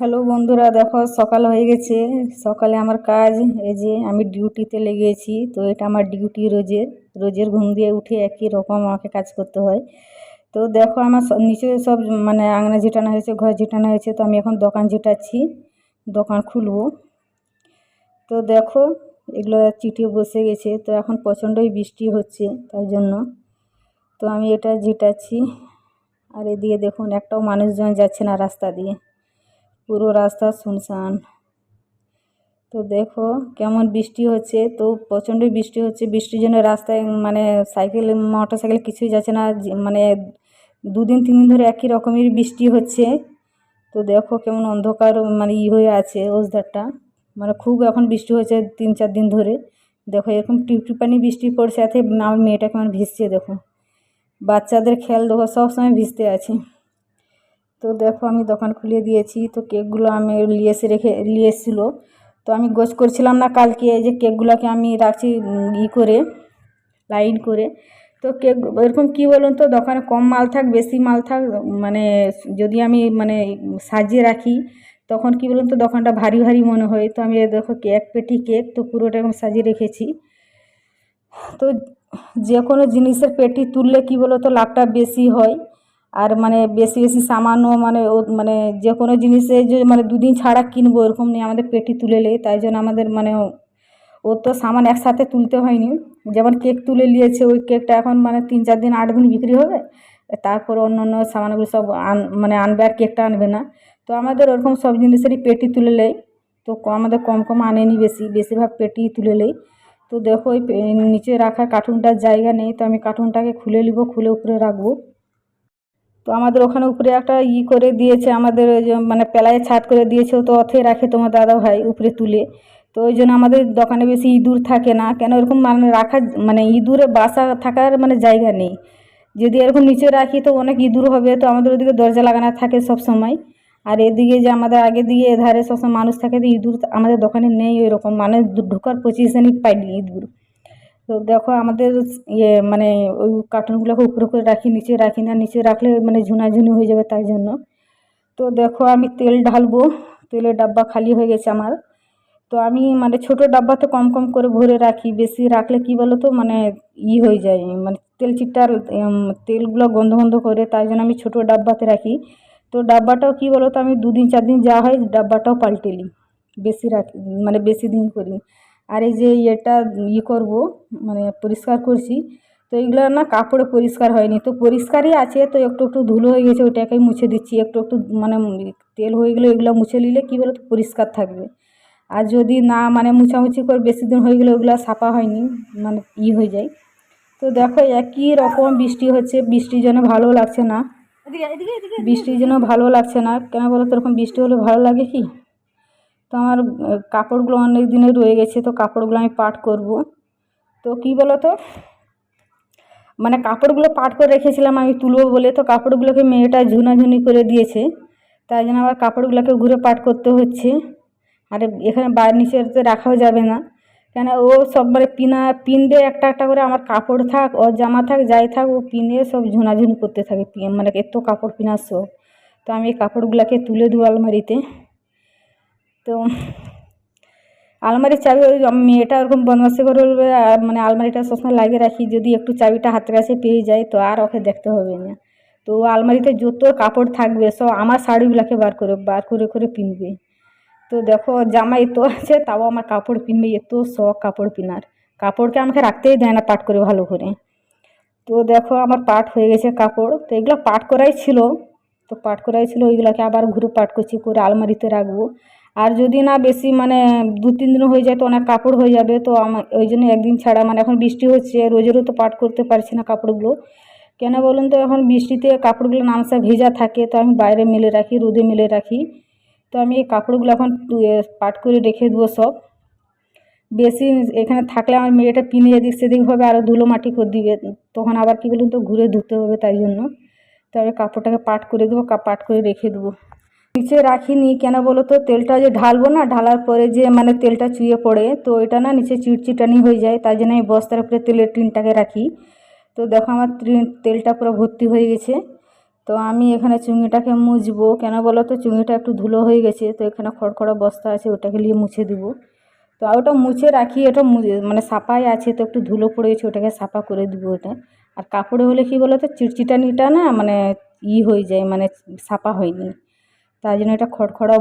Hello বন্ধুরা, দেখো সকাল হয়ে গেছে। সকালে আমার কাজ, এই যে আমি ডিউটিতে লেগেছি, তো এটা আমার ডিউটি রোজের। রোজের ঘুম দিয়ে উঠে একই রকম আমাকে কাজ করতে হয়। তো দেখো আমার নিচে সব মানে আঙনা ঝেটানো হয়েছে, ঘর ঝেটানো হয়েছে, তো আমি এখন দোকান ঝেটাচ্ছি দোকান খুলবো। তো দেখো, এগুলো চিটিয়ে বসে গেছে, তো এখন প্রচণ্ডই বৃষ্টি হচ্ছে তাই জন্য। তো আমি এটা ঝেটাচ্ছি আর এদিকে দেখুন, একটাও মানুষজন যাচ্ছে না রাস্তা দিয়ে। পুরো রাস্তা শুনশান। তো দেখো কেমন বৃষ্টি হচ্ছে। তো প্রচণ্ড বৃষ্টি হচ্ছে। বৃষ্টির জন্য রাস্তায় মানে সাইকেল মোটর সাইকেল কিছুই যাচ্ছে না। মানে দুদিন, তিন দিন ধরে একই রকমের বৃষ্টি হচ্ছে। তো দেখো কেমন অন্ধকার মানে ই হয়ে আছে ওয়েদারটা। মানে খুব এখন বৃষ্টি হয়েছে তিন, চার দিন ধরে। দেখো এরকম টিপটিপানি বৃষ্টি পড়ছে সাথে আমার মেয়েটা কেমন ভিজছে, দেখো। বাচ্চাদের খেয়াল দেখো, সবসময় ভিজতে আছে। তো দেখো আমি দোকান খুলে দিয়েছি। তো কেকগুলো আমি নিয়ে এসে রেখে নিয়ে এসেছিল তো আমি গোছ করছিলাম না কালকে যে কেকগুলোকে আমি রাখছি ই করে, লাইন করে। তো কেক, এরকম কী বলুন তো, দোকানে কম মাল থাক, বেশি মাল থাক মানে যদি আমি মানে সাজিয়ে রাখি, তখন কী বলুন তো, দোকানটা ভারী ভারী মনে হয়। তো আমি দেখো কেক পেটি কেক, তো পুরোটা এরকম সাজিয়ে রেখেছি। তো যে কোনো জিনিসের পেটি তুললে কী বলো তো, লাভটা বেশি হয়। আর মানে বেশি বেশি সামানও মানে ও মানে যে কোনো জিনিসে যে মানে দুদিন ছাড়া কিনবো এরকম নিয়ে আমাদের পেটি তুলে নেই তাই জন্য আমাদের মানে ও তো সামান একসাথে তুলতে হয়নি। যেমন কেক তুলে নিয়েছে, ওই কেকটা এখন মানে তিন চার দিন, আট দিন বিক্রি হবে, তারপর অন্য অন্য সামানগুলো সব আন মানে আনবে আর কেকটা আনবে না। তো আমাদের ওরকম সব জিনিসেরই পেটি তুলে নেই তো আমাদের কম কম আনেনি বেশি, বেশিরভাগ পেটি তুলে নেই তো দেখো ওই নিচে রাখা কার্টুনটার জায়গা নেই, তো আমি কার্টুনটাকে খুলে নিব, খুলে উপরে রাখব। তো আমাদের ওখানে উপরে একটা ই করে দিয়েছে, আমাদের ওই মানে পেলায় ছাদ করে দিয়েছে তো অথে রাখে তোমার দাদা ভাই উপরে তুলে। তো ওই জন্য আমাদের দোকানে বেশি ইঁদুর থাকে না, কেন এরকম মানে রাখার মানে ইঁদুরে বাসা থাকার মানে জায়গা নেই। যদি এরকম নিচে রাখি তো অনেক ইঁদুর হবে, তো আমাদের ওদিকে দরজা লাগানো থাকে সব সময়। আর এদিকে যে আমাদের আগে দিকে এধারে সবসময় মানুষ থাকে, তো ইঁদুর আমাদের দোকানে নেই ওই রকম মানে ঢোকার পজিশনই পাইনি ইঁদুর। তো দেখো আমাদের ইয়ে মানে ওই কার্টুনগুলোকে উপরে করে রাখি, নিচে রাখি না, নিচে রাখলে মানে ঝুনাঝুনি হয়ে যাবে তাই জন্য। তো দেখো আমি তেল ঢালবো, তেলের ডাব্বা খালি হয়ে গেছে আমার। তো আমি মানে ছোটো ডাব্বাতে কম কম করে ভরে রাখি, বেশি রাখলে কি বলো তো মানে ই হয়ে যায় মানে তেল চিটটার তেলগুলো গন্ধ গন্ধ করে তাই জন্য আমি ছোটো ডাব্বাতে রাখি। তো ডাব্বাটাও কি বলো তো আমি দুদিন চার দিন যা হয় ডাব্বাটাও পাল্টে নিই, বেশি রাখি মানে বেশি দিন করি। আর এই যে এটা ই করব মানে পরিষ্কার করছি তো এইগুলো না কাপড়ে পরিষ্কার হয়নি তো পরিষ্কারই আছে তো একটু একটু ধুলো হয়ে গেছে ওইটাকেই মুছে দিচ্ছি একটু একটু মানে তেল হয়ে গেলে এগুলো মুছে নিলে কী বলো তো পরিষ্কার থাকবে। আর যদি না মানে মুছামুছি করে বেশি দিন হয়ে গেলে ওগুলো সাফা হয়নি মানে ই হয়ে যায়। তো দেখো একই রকম বৃষ্টি হচ্ছে বৃষ্টির জন্য ভালো লাগছে না। বৃষ্টির জন্য ভালো লাগছে না কেন বলো তো এরকম বৃষ্টি হলে ভালো লাগে কি? তো আমার কাপড়গুলো অনেক দিনে রয়ে গেছে, তো কাপড়গুলো আমি পাট করব। তো কী বলো তো মানে কাপড়গুলো পাট করে রেখেছিলাম আমি তুলবো বলে, তো কাপড়গুলোকে মেয়েটা ঝুনাঝুনি করে দিয়েছে। তাই জন্য আবার কাপড়গুলোকে ঘুরে পাট করতে হচ্ছে। আর, এখানে বাইরে নিচেতে রাখাও যাবে না। কেন ও সব মানে পিনা, পিনবে একটা একটা করে, আমার কাপড় থাক, ও জামা থাক, যাই থাক, ও পিনে সব ঝুনাঝুনি করতে থাকে মানে এত কাপড় পিনার শখ তো আমি এই কাপড়গুলোকে তুলে দেবো আলমারিতে। তো আলমারির চাবি ওই মেয়েটা ওরকম বদমাশি করে মানে আলমারিটা সবসময় লাগিয়ে রাখি, যদি একটু চাবিটা হাতের কাছে পেয়ে যায় তো আর ওকে দেখতে হবে না। তো আলমারিতে যত কাপড় থাকবে, সব আমার শাড়িগুলোকে বার করে বার করে করে পিনবে। তো দেখো জামা এত আছে, তাও আমার কাপড় পিনবে, এত শখ কাপড় পিনার। কাপড়কে আমাকে রাখতেই দেয় না পাট করে ভালো করে। তো দেখো, আমার পাট হয়ে গেছে কাপড়। তো এগুলো পাট করাই ছিল, তো পাট করাই ছিল, ওইগুলোকে আবার ঘুরে পাট করছি, করে আলমারিতে রাখব। আর যদি না বেশি মানে দু, তিন দিন হয়ে যায় তো অনেক কাপড় হয়ে যাবে, তো আমার ওই জন্য একদিন ছাড়া মানে এখন বৃষ্টি হচ্ছে, রোজেরও তো পাট করতে পারছি না কাপড়গুলো। কেন বলুন তো, এখন বৃষ্টিতে কাপড়গুলো নামসা ভেজা থাকে, তো আমি বাইরে মেলে রাখি, রোদে মেলে রাখি। তো আমি এই কাপড়গুলো এখন পাট করে রেখে দেবো সব। বেশি এখানে থাকলে আমার মেয়েটা পিনে এদিক সেদিক হবে আরও ধুলো মাটি করে দিবে, তখন আবার কী বলুন তো, ঘুরে ধুতে হবে তাই জন্য। তো আমি কাপড়টাকে পাট করে দেবো পাট করে রেখে দেবো। নিচে রাখিনি, কেন বলো তো? তেলটা যে ঢালবো না, ঢালার পরে যে মানে তেলটা চুয়ে পড়ে, তো ওইটা না নিচে চিটচিটানি হয়ে যায় তাই জন্য আমি বস্তার উপরে তেলের টিনটাকে রাখি। তো দেখো আমার তেলটা পুরো ভর্তি হয়ে গেছে। তো আমি এখানে চুঙিটাকে মুছবো, কেন বলো তো? চুঙিটা একটু ধুলো হয়ে গেছে, তো এখানে খড়খড়া বস্তা আছে, ওটাকে নিয়ে মুছে দেবো। তো ওটা মুছে রাখি, এটা মানে সাফাই আছে, তো একটু ধুলো পড়ে গেছে ওটাকে সাফা করে দেবো ওটা আর কাপড়ে হলে কী বলো তো? চিটচিটানিটা না মানে ই হয়ে যায় মানে সাফা হয় নি তাই জন্য এটা খড়খড়া